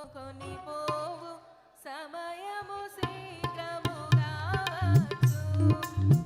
కొనిపోవు. సమయము శీఘ్రముగా వచ్చు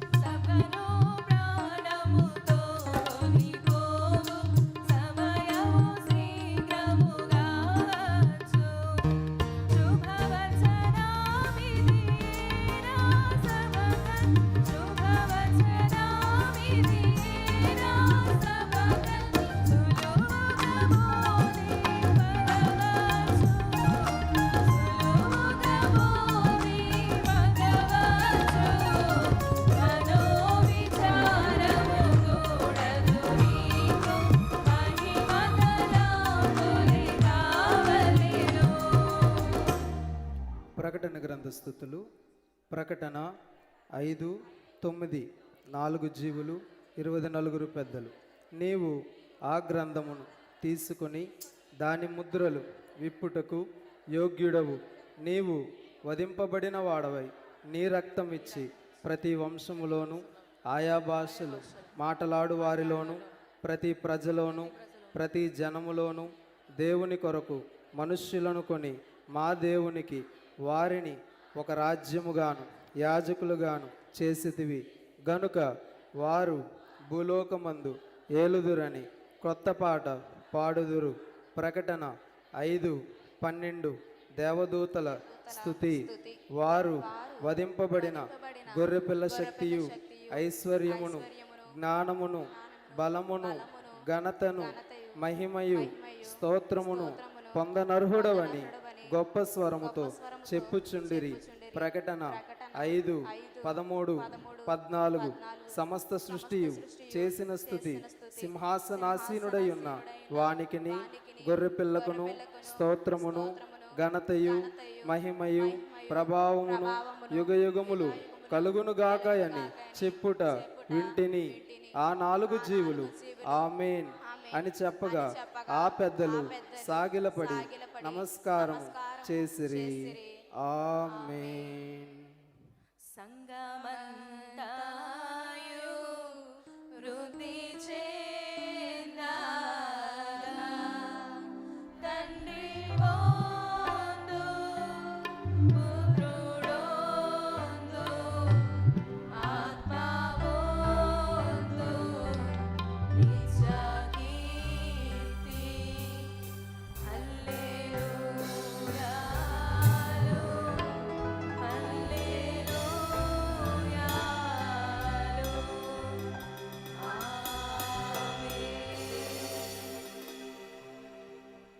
ప్రకటన గ్రంథ స్థుతులు ప్రకటన ఐదు తొమ్మిది నాలుగు జీవులు ఇరవై నలుగురు పెద్దలు. నీవు ఆ గ్రంథమును తీసుకొని దాని ముద్రలు విప్పుటకు యోగ్యుడవు. నీవు వధింపబడిన వాడవై నీ రక్తం ఇచ్చి ప్రతి వంశములోను ఆయా భాషలు మాటలాడు వారిలోను ప్రతి ప్రజలోను ప్రతి జనములోను దేవుని కొరకు మనుష్యులను కొని మా దేవునికి వారిని ఒక రాజ్యముగాను యాజకులుగాను చేసితివి. గనుక వారు భూలోకమందు ఏలుదురని కొత్త పాట పాడుదురు. ప్రకటన ఐదు పన్నెండు దేవదూతల స్థుతి వారు వధింపబడిన గొర్రెపిల్ల శక్తియు ఐశ్వర్యమును జ్ఞానమును బలమును ఘనతను మహిమయు స్తోత్రమును పొందనర్హుడవని గొప్ప స్వరముతో చెప్పుచుండిరి. ప్రకటన ఐదు పదమూడు పద్నాలుగు సమస్త సృష్టియు చేసిన స్థుతి సింహాసనాసీనుడై ఉన్న వానికిని గొర్రెపిల్లకును స్తోత్రమును ఘనతయు మహిమయు ప్రభావమును యుగయుగములు కలుగునుగాక అని చెప్పుట వింటిని. ఆ నాలుగు జీవులు. ఆమెన్ అని చెప్పగా ఆ పెద్దలు సాగిలపడి నమస్కారం చేసిరి. ఆమెన్. సంగమందు